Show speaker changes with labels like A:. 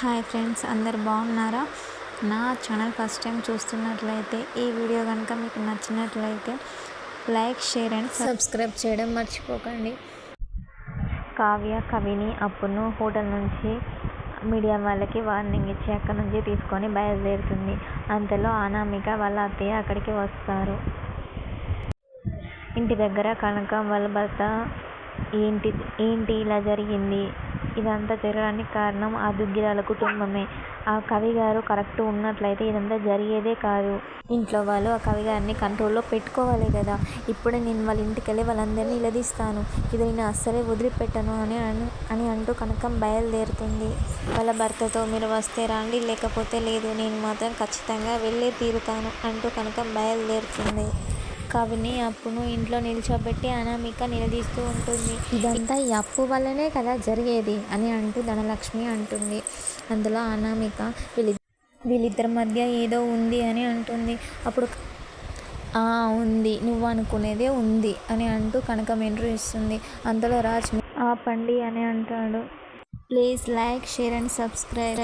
A: Hi friends అందరు బాగున్నారా? నా ఛానల్ ఫస్ట్ టైం చూస్తున్నట్లయితే ఈ వీడియో కనుక మీకు నచ్చినట్లయితే లైక్ షేర్ అండ్ సబ్స్క్రైబ్ చేయడం మర్చిపోకండి. కావ్య కవిని అప్పును హోటల్ నుంచి మీడియా వాళ్ళకి వార్నింగ్ ఇచ్చి అక్కడ నుంచి తీసుకొని బయలుదేరుతుంది. అంతలో అనామిక వాళ్ళ అత్తయ్య అక్కడికి వస్తారు. ఇంటి దగ్గర కనకం వాళ్ళ భర్త ఏంటి ఏంటి ఇలా జరిగింది? ఇదంతా జరగడానికి కారణం ఆ దుగ్గిరాల కుటుంబమే. ఆ కవి గారు కరెక్ట్ ఉన్నట్లయితే ఇదంతా జరిగేదే కాదు. ఇంట్లో వాళ్ళు ఆ కవి గారిని కంట్రోల్లో పెట్టుకోవాలి కదా. ఇప్పుడే నేను వాళ్ళ ఇంటికి వెళ్ళి వాళ్ళందరినీ నిలదీస్తాను. ఇది నేను అస్సలే వదిలిపెట్టను అని అని అంటూ కనకం బయలుదేరుతుంది. వాళ్ళ భర్తతో మీరు వస్తే రండి లేకపోతే లేదు నేను మాత్రం ఖచ్చితంగా వెళ్ళే తీరుతాను అంటూ కనకం బయలుదేరుతుంది. కవిని అప్పును ఇంట్లో నిల్చోబెట్టి అనామిక నిలదీస్తూ ఉంటుంది. ఇదంతా ఈ అప్పు వల్లనే కదా జరిగేది అని అంటూ ధనలక్ష్మి అంటుంది. అందులో అనామిక వీళ్ళి వీళ్ళిద్దరి మధ్య ఏదో ఉంది అని అంటుంది. అప్పుడు "ఆ, ఉంది. నువ్వు అనుకునేదే ఉంది అని అంటూ కనకం ఎంట్రీ ఇస్తుంది. అందులో రాజ్ ఆపండి అని అంటాడు. Please like share and subscribe.